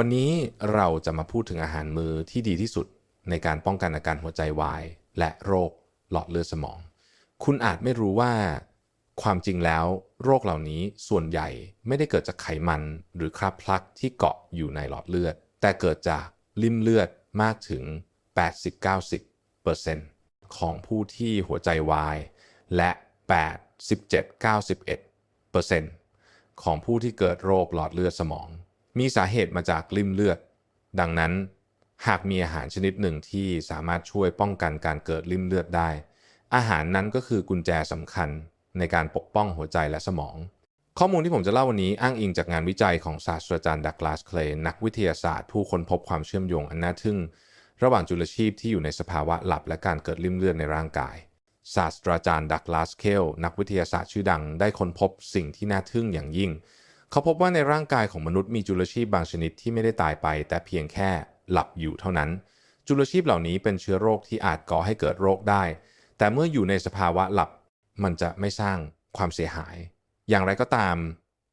วันนี้เราจะมาพูดถึงอาหารมือที่ดีที่สุดในการป้องกันอาการหัวใจวาย และโรคหลอดเลือดสมอง คุณอาจไม่รู้ว่า ความจริงแล้วโรคเหล่านี้ส่วนใหญ่ไม่ได้เกิดจากไขมันหรือคราบพลักที่เกาะอยู่ในหลอดเลือด แต่เกิดจากลิ่มเลือดมากถึง 80-90%ของผู้ที่หัวใจวาย และ 8-17-91%ของผู้ที่เกิดโรคหลอดเลือดสมอง มีสาเหตุมาจากลิ่มเลือด ดังนั้น หากมีอาหารชนิดหนึ่งที่สามารถช่วยป้องกันการเกิดลิ่มเลือดได้ อาหารนั้นก็คือกุญแจสำคัญในการปกป้องหัวใจและสมอง ข้อมูลที่ผมจะเล่าวันนี้อ้างอิงจากงานวิจัยของศาสตราจารย์ดักลาสเคลย์นักวิทยาศาสตร์ผู้ค้นพบความเชื่อมโยงอันน่าทึ่ง ระหว่างจุลชีพที่อยู่ในสภาวะหลับและการเกิดลิ่มเลือดในร่างกายศาสตราจารย์ดักลาสเคลนักวิทยาศาสตร์ชื่อดังได้ค้นพบสิ่งที่น่าทึ่งอย่างยิ่ง เขาพบว่าในร่างกายของมนุษย์มีจุลชีพบางชนิดที่ไม่ได้ตายไป แต่เพียงแค่หลับอยู่เท่านั้น จุลชีพเหล่านี้เป็นเชื้อโรคที่อาจก่อให้เกิดโรคได้ แต่เมื่ออยู่ในสภาวะหลับมันจะไม่สร้างความเสียหาย อย่างไรก็ตาม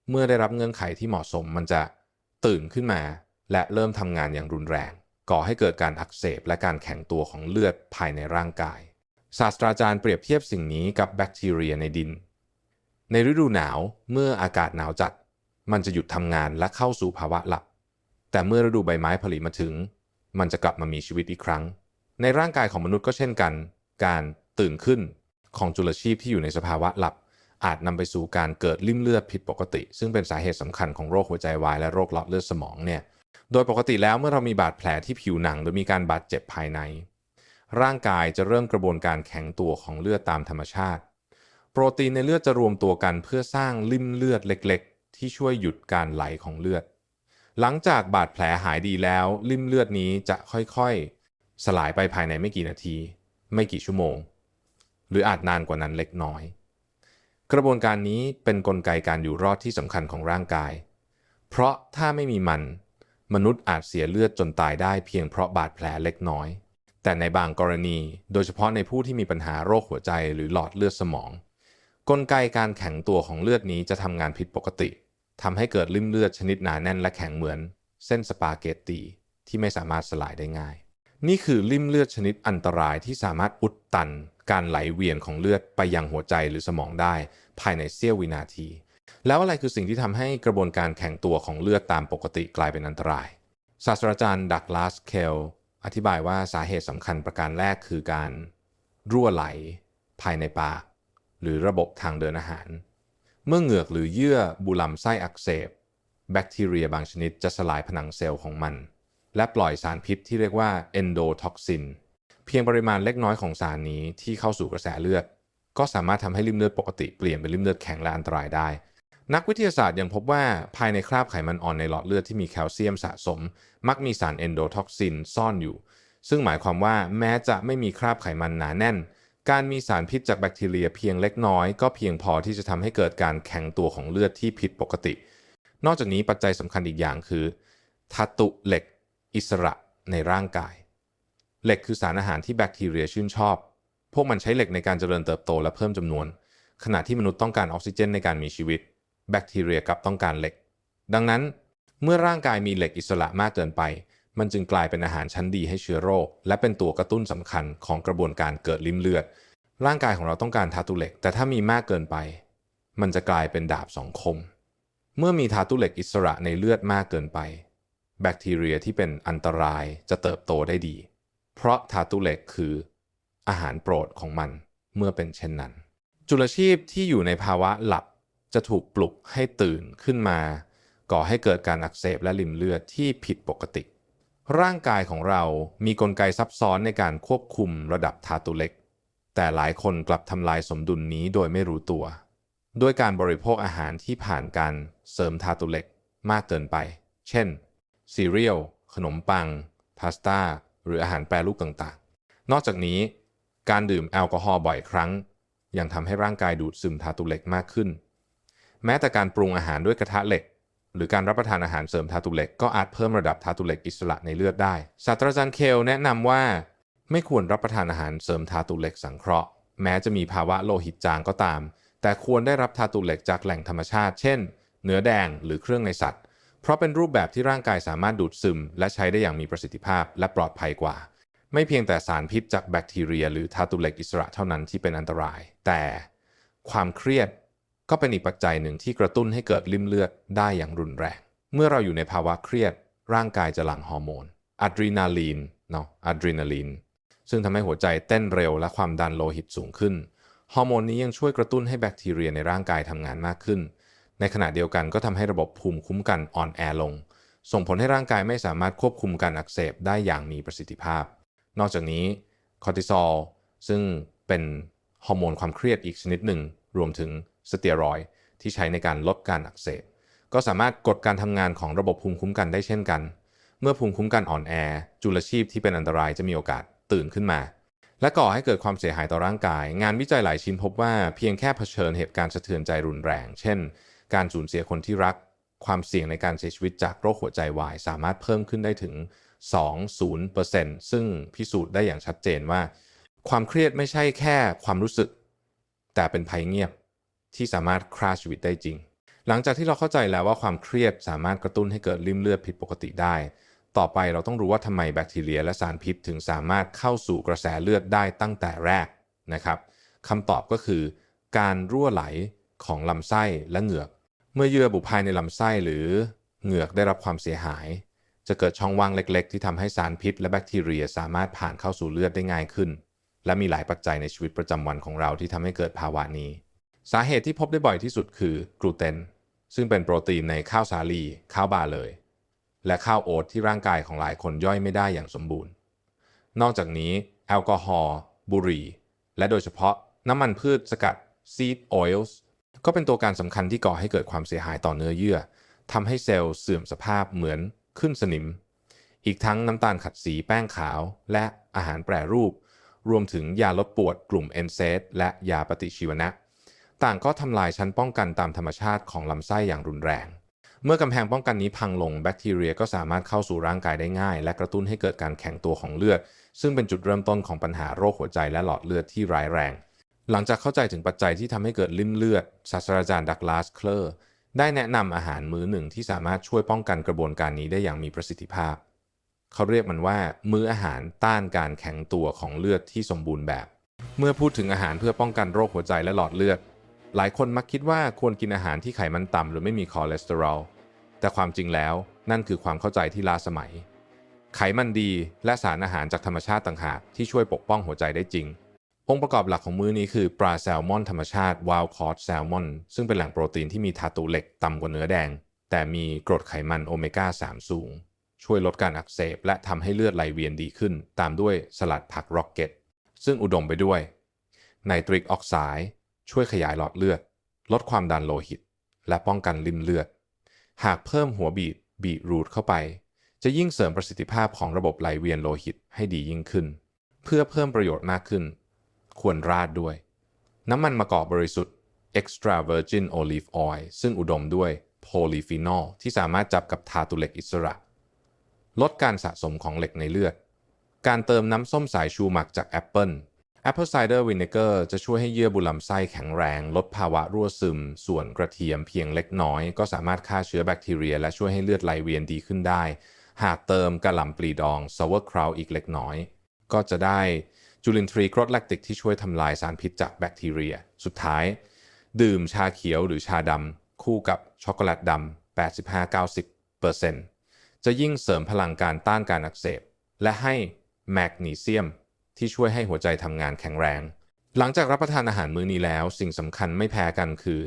เมื่อได้รับเงื่อนไขที่เหมาะสมมันจะตื่นขึ้นมา และเริ่มทำงานอย่างรุนแรง ก่อให้เกิดการอักเสบและการแข็งตัวของเลือดภายในร่างกาย ศาสตราจารย์เปรียบเทียบสิ่งนี้กับแบคทีเรียในดิน ในฤดูหนาวเมื่ออากาศหนาวจัด มันจะหยุดทำงานและเข้าสู่ภาวะหลับ แต่เมื่อฤดูใบไม้ผลิมาถึง มันจะกลับมามีชีวิตอีกครั้ง ในร่างกายของมนุษย์ก็เช่นกัน การตื่นขึ้นของจุลชีพที่อยู่ในสภาวะหลับ อาจนำไปสู่การเกิดลิ่มเลือดผิดปกติ ซึ่งเป็นสาเหตุสำคัญของโรคหัวใจวายและโรคหลอดเลือดสมองเนี่ยโดยปกติแล้วเมื่อเรามีบาดแผลที่ผิวหนังโดยมีการบาดเจ็บภายใน ร่างกายจะเริ่มกระบวนการแข็งตัวของเลือดตามธรรมชาติ โปรตีนในเลือดจะรวมตัวกันเพื่อสร้างลิ่มเลือดเล็ก ที่ช่วยหยุดการไหลของเลือด หลังจากบาดแผลหายดีแล้ว ลิ่มเลือดนี้จะค่อยๆ สลายไปภายในไม่กี่นาที ไม่กี่ชั่วโมง หรืออาจนานกว่านั้นเล็กน้อย กระบวนการนี้เป็นนกลไกการอยู่รอดที่สำคัญของร่างกาย เพราะถ้าไม่มีมัน มนุษย์อาจเสียเลือดจนตายได้เพียงเพราะบาดแผลเล็กน้อย แต่ในบางกรณี โดยเฉพาะในผู้ที่มีปัญหาโรคหัวใจหรือหลอดเลือดสมองกลไกการแข็งตัวของเลือดนี้จะทำงานผิดปกติ ทำให้เกิดลิ่มเลือดชนิดหนาแน่นและแข็งเหมือน เส้นสปาเกตตีที่ไม่สามารถสลายได้ง่าย นี่คือลิ่มเลือดชนิดอันตรายที่สามารถอุดตันการไหลเวียนของเลือดไปยังหัวใจหรือสมองได้ ภายในเสี้ยววินาที แล้วอะไรคือสิ่งที่ทำให้กระบวนการแข็งตัวของเลือดตามปกติกลายเป็นอันตราย ศาสตราจารย์ดักลาสเคลอธิบายว่าสาเหตุสำคัญประการแรกคือการรั่วไหล ภายในปาก หรือระบบทางเดินอาหาร เมื่อเหงือกหรือเยื่อบุลำไส้อักเสบ แบคทีเรียบางชนิดจะสลายผนังเซลล์ของมัน และปล่อยสารพิษที่เรียกว่าเอนโดท็อกซินเพียงปริมาณเล็กน้อยของสารนี้ที่เข้าสู่กระแสเลือด ก็สามารถทำให้ริมเลือดปกติเปลี่ยนเป็นริมเลือดแข็งและอันตรายได้ นักวิทยาศาสตร์ยังพบว่าภายในคราบไขมันอ่อนในหลอดเลือดที่มีแคลเซียมสะสม มักมีสารเอนโดท็อกซินซ่อนอยู่ ซึ่งหมายความว่าแม้จะไม่มีคราบไขมันหนาแน่น การมีสารพิษจากแบคทีเรียเพียงเล็กน้อย ก็เพียงพอที่จะทำให้เกิดการแข็งตัวของเลือดที่ผิดปกติ นอกจากนี้ปัจจัยสำคัญอีกอย่างคือธัตุเหล็ก อิสระในร่างกาย เหล็กคือสารอาหารที่แบคทีเรียชื่นชอบ พวกมันใช้เหล็กในการเจริญเติบโตและเพิ่มจำนวน ขณะที่มนุษย์ต้องการออกซิเจนในการมีชีวิต แบคทีเรียกลับต้องการเหล็ก ดังนั้น เมื่อร่างกายมีเหล็กอิสระมากเกินไป มันจึงกลายเป็นอาหารชั้นดีให้เชื้อโรค และเป็นตัวกระตุ้นสำคัญของกระบวนการเกิดลิ่มเลือด ร่างกายของเราต้องการธาตุเหล็ก แต่ถ้ามีมากเกินไป มันจะกลายเป็นดาบสองคม เมื่อมีธาตุเหล็กอิสระในเลือดมากเกินไป แบคทีเรียที่เป็นอันตรายจะเติบโตได้ดี เพราะธาตุเหล็กคือ อาหารโปรดของมันเมื่อเป็นเช่นนั้น จุลชีพที่อยู่ในภาวะหลับจะถูกปลุกให้ตื่นขึ้นมา ก่อให้เกิดการอักเสบและลิ่มเลือดที่ผิดปกติ ร่างกายของเรามีกลไกซับซ้อนในการควบคุมระดับธาตุเหล็ก แต่หลายคนกลับทำลายสมดุลนี้โดยไม่รู้ตัว ด้วยการบริโภคอาหารที่ผ่านการเสริมธาตุเหล็กมากเกินไป เช่น ซีเรียล ขนมปัง พาสต้า หรืออาหารแปรรูปต่างๆ นอกจากนี้ การดื่มแอลกอฮอล์บ่อยครั้ง ยังทำให้ร่างกายดูดซึมธาตุเหล็กมากขึ้น แม้แต่การปรุงอาหารด้วยกระทะเหล็ก หรือการรับประทานอาหารเสริมธาตุเหล็กก็อาจเพิ่มระดับธาตุเหล็กอิสระในเลือดได้ ศาสตราจารย์เคลแนะนำว่า ไม่ควรรับประทานอาหารเสริมธาตุเหล็กสังเคราะห์ แม้จะมีภาวะโลหิตจางก็ตาม แต่ควรได้รับธาตุเหล็กจากแหล่งธรรมชาติ เช่น เนื้อแดงหรือเครื่องในสัตว์ เพราะเป็นรูปแบบที่ร่างกายสามารถดูดซึม และใช้ได้อย่างมีประสิทธิภาพและปลอดภัยกว่า ไม่เพียงแต่สารพิษจากแบคทีเรีย หรือธาตุเหล็กอิสระเท่านั้นที่เป็นอันตราย แต่ ความเครียด ก็เป็นอีกปัจจัยหนึ่งที่กระตุ้นให้เกิดริ่มเลือดได้อย่างรุนแรง เมื่อเราอยู่ในภาวะเครียด ร่างกายจะหลั่งฮอร์โมนอะดรีนาลีนเนาะอะดรีนาลีนซึ่งทำให้หัวใจเต้นเร็วและความดันโลหิตสูงขึ้น ฮอร์โมนนี้ยังช่วยกระตุ้นให้แบคทีเรียในร่างกายทำงานมากขึ้น ในขณะเดียวกันก็ทำให้ระบบภูมิคุ้มกันอ่อนแอลง ส่งผลให้ร่างกายไม่สามารถควบคุมการอักเสบได้อย่างมีประสิทธิภาพ นอกจากนี้คอร์ติซอลซึ่งเป็นฮอร์โมนความเครียดอีกชนิดหนึ่ง รวมถึง สเตียรอยที่ใช้ในการลดการอักเสบ ก็สามารถกดการทำงานของระบบภูมิคุ้มกันได้เช่นกัน เมื่อภูมิคุ้มกันอ่อนแอ จุลชีพที่เป็นอันตรายจะมีโอกาสตื่นขึ้นมา และก่อให้เกิดความเสียหายต่อร่างกาย งานวิจัยหลายชิ้นพบว่าเพียงแค่เผชิญเหตุการณ์สะเทือนใจรุนแรง เช่น การสูญเสียคนที่รัก ความเสี่ยงในการเสียชีวิตจากโรคหัวใจวาย สามารถเพิ่มขึ้นได้ถึง 20%ซึ่งพิสูจน์ได้อย่างชัดเจนว่า ความเครียดไม่ใช่แค่ความรู้สึก แต่เป็นภัยเงียบ ที่สามารถฆ่าชีวิตได้จริง หลังจากที่เราเข้าใจแล้วว่าความเครียดสามารถกระตุ้นให้เกิดริ่มเลือดผิดปกติได้ ต่อไปเราต้องรู้ว่าทำไมแบคทีเรีย และสารพิษถึงสามารถเข้าสู่กระแสเลือดได้ตั้งแต่แรกนะครับคำตอบก็คือ การรั่วไหลของลำไส้และเหงือก เมื่อเยื่อบุภายในลำไส้หรือเหงือกได้รับความเสียหาย จะเกิดช่องว่างเล็ก ๆ ที่ทำให้สารพิษ และแบคทีเรียสามารถผ่านเข้าสู่เลือดได้ง่ายขึ้น และมีหลายปัจจัยในชีวิตประจำวันของเราที่ทำให้เกิดภาวะนี้ สาเหตุที่พบได้บ่อยที่สุดคือกลูเตน ซึ่งเป็นโปรตีนในข้าวสาลี ข้าวบาเลย และข้าวโอ๊ตที่ร่างกายของหลายคนย่อยไม่ได้อย่างสมบูรณ์ นอกจากนี้ แอลกอฮอล์บุหรี่ และโดยเฉพาะน้ำมันพืชสกัด seed oils ก็เป็นตัวการสำคัญที่ก่อให้เกิดความเสียหายต่อเนื้อเยื่อทำให้เซลล์เสื่อมสภาพเหมือนขึ้นสนิม อีกทั้งน้ำตาลขัดสีแป้งขาว และอาหารแปรรูป รวมถึงยาลดปวดกลุ่มเอนเซดและยาปฏิชีวนะ ต่างก็ทำลายชั้นป้องกันตามธรรมชาติของลำไส้อย่างรุนแรง เมื่อกำแพงป้องกันนี้พังลงแบคทีเรียก็สามารถเข้าสู่ร่างกายได้ง่าย และกระตุ้นให้เกิดการแข็งตัวของเลือด ซึ่งเป็นจุดเริ่มต้นของปัญหาโรคหัวใจและหลอดเลือดที่ร้ายแรง หลังจากเข้าใจถึงปัจจัยที่ทำให้เกิดลิ่มเลือดศาสตราจารย์ดักลาสเคลอร์ได้แนะนำอาหารมื้อหนึ่งที่สามารถช่วยป้องกันกระบวนการนี้ได้อย่างมีประสิทธิภาพ เขาเรียกมันว่า มื้ออาหารต้านการแข็งตัวของเลือดที่สมบูรณ์แบบ เมื่อพูดถึงอาหารเพื่อป้องกันโรคหัวใจและหลอดเลือด หลายคนมักคิดว่าควรกินอาหารที่ไขมันต่ำหรือไม่มีคอเลสเตอรอล แต่ความจริงแล้วนั่นคือความเข้าใจที่ล้าสมัย ไขมันดีและสารอาหารจากธรรมชาติต่างหากที่ช่วยปกป้องหัวใจได้จริง องค์ประกอบหลักของมื้อนี้คือปลาแซลมอนธรรมชาติว l ลคอร์แซลมอนซึ่งเป็นแหล่งโปรตีนที่มีธาตุเหล็กต่ำกว่าเนื้อแดง แต่มีกรดไขมันโอเมก้า 3 สูง ช่วยลดการอักเสบ และทำให้เลือดไหลเวียนดีขึ้น ตามด้วยสลัดผักร็อกเก็ตซึ่งอุดมไปด้วยไนตริกออกไซด์ ช่วยขยายหลอดเลือด ลดความดันโลหิต และป้องกันลิ่มเลือด หากเพิ่มหัวบีทบีรูทเข้าไป จะยิ่งเสริมประสิทธิภาพของระบบไหลเวียนโลหิตให้ดียิ่งขึ้น เพื่อเพิ่มประโยชน์มากขึ้น ควรราดด้วย น้ำมันมะกอกบริสุทธิ์ extra virgin olive oil ซึ่งอุดมด้วยโพลีฟีนอลที่สามารถจับกับธาตุเหล็กอิสระ ลดการสะสมของเหล็กในเลือด การเติมน้ำส้มสายชูหมักจากแอปเปิล Apple cider vinegar จะช่วยให้เยื่อบุลำไส้แข็งแรง ลดภาวะรั่วซึม ส่วนกระเทียมเพียงเล็กน้อย ก็สามารถฆ่าเชื้อแบคทีเรีย และช่วยให้เลือดไหลเวียนดีขึ้นได้ หากเติมกระหล่ำปลีดอง sauerkraut อีกเล็กน้อย ก็จะได้จุลินทรีย์กรดแลคติกที่ช่วยทำลายสารพิษจากแบคทีเรีย สุดท้าย ดื่มชาเขียวหรือชาดำคู่กับช็อกโกแลตดำ85-90%จะยิ่งเสริมพลังการต้านการอักเสบ และให้แมกนีเซียม ที่ช่วยให้หัวใจทำงานแข็งแรง หลังจากรับประทานอาหารมื้อนี้แล้ว สิ่งสำคัญไม่แพ้กันคือ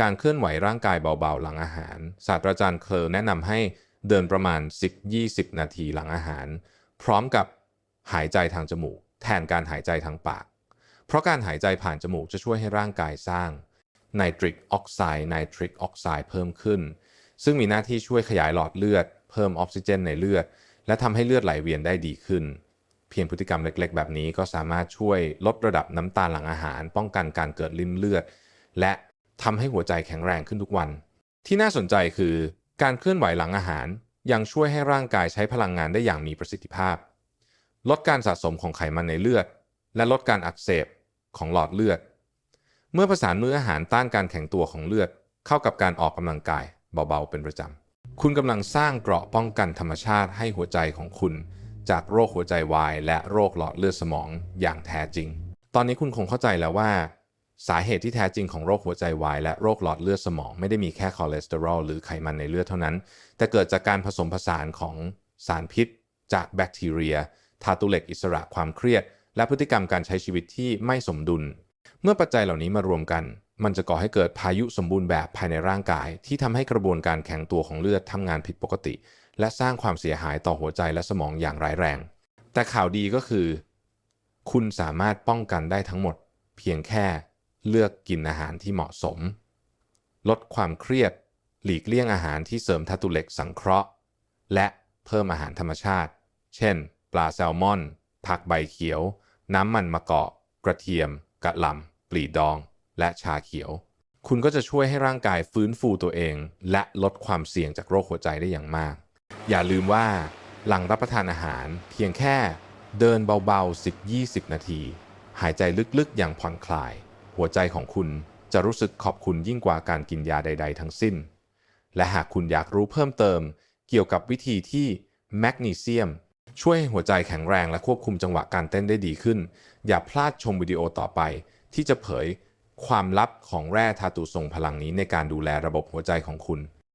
การเคลื่อนไหวร่างกายเบาๆ หลังอาหาร ศาสตราจารย์เคลร์แนะนำให้เดินประมาณ 10-20 นาทีหลังอาหาร พร้อมกับหายใจทางจมูก แทนการหายใจทางปาก เพราะการหายใจผ่านจมูกจะช่วยให้ร่างกายสร้างไนตริกออกไซด์ไนตริกออกไซด์เพิ่มขึ้น ซึ่งมีหน้าที่ช่วยขยายหลอดเลือด เพิ่มออกซิเจนในเลือด และทำให้เลือดไหลเวียนได้ดีขึ้น เพียงพฤติกรรมเล็ก ๆ แบบนี้ก็สามารถช่วยลดระดับน้ำตาลหลังอาหาร ป้องกันการเกิดลิ่มเลือด และทำให้หัวใจแข็งแรงขึ้นทุกวัน ที่น่าสนใจคือ การเคลื่อนไหวหลังอาหารยังช่วยให้ร่างกายใช้พลังงานได้อย่างมีประสิทธิภาพ ลดการสะสมของไขมันในเลือด และลดการอักเสบของหลอดเลือด เมื่อผสานมื้ออาหารต้านการแข็งตัวของเลือด เข้ากับการออกกำลังกายเบาๆเป็นประจำ คุณกำลังสร้างเกราะป้องกันธรรมชาติให้หัวใจของคุณ จากโรคหัวใจวายและโรคหลอดเลือดสมองอย่างแท้จริง ตอนนี้คุณคงเข้าใจแล้วว่า สาเหตุที่แท้จริงของโรคหัวใจวายและโรคหลอดเลือดสมองไม่ได้มีแค่คอเลสเตอรอลหรือไขมันในเลือดเท่านั้น แต่เกิดจากการผสมผสานของสารพิษ จากแบคทีเรียธาตุเหล็กอิสระความเครียด และพฤติกรรมการใช้ชีวิตที่ไม่สมดุล เมื่อปัจจัยเหล่านี้มารวมกัน มันจะก่อให้เกิดพายุสมบูรณ์แบบภายในร่างกาย ที่ทำให้กระบวนการแข็งตัวของเลือดทำงานผิดปกติ และสร้างความเสียหายต่อหัวใจและสมองอย่างร้ายแรง แต่ข่าวดีก็คือ คุณสามารถป้องกันได้ทั้งหมด เพียงแค่เลือกกินอาหารที่เหมาะสม ลดความเครียด หลีกเลี่ยงอาหารที่เสริมธาตุเหล็กสังเคราะห์ และเพิ่มอาหารธรรมชาติ เช่น ปลาแซลมอน ผักใบเขียว น้ำมันมะกอกกระเทียม กะหล่ำปลีดอง และชาเขียว คุณก็จะช่วยให้ร่างกายฟื้นฟูตัวเอง และลดความเสี่ยงจากโรคหัวใจได้อย่างมาก อย่าลืมว่าหลังรับประทานอาหารเพียงแค่เดินเบาๆ 10-20 นาที หายใจลึกๆ อย่างผ่อนคลาย หัวใจของคุณจะรู้สึกขอบคุณยิ่งกว่าการกินยาใด ๆ ทั้งสิ้น และหากคุณอยากรู้เพิ่มเติม เกี่ยวกับวิธีที่แมกนีเซียม ช่วยให้หัวใจแข็งแรงและควบคุมจังหวะการเต้นได้ดีขึ้น อย่าพลาดชมวิดีโอต่อไป ที่จะเผยความลับของแร่ธาตุทรงพลังนี้ในการดูแลระบบหัวใจของคุณ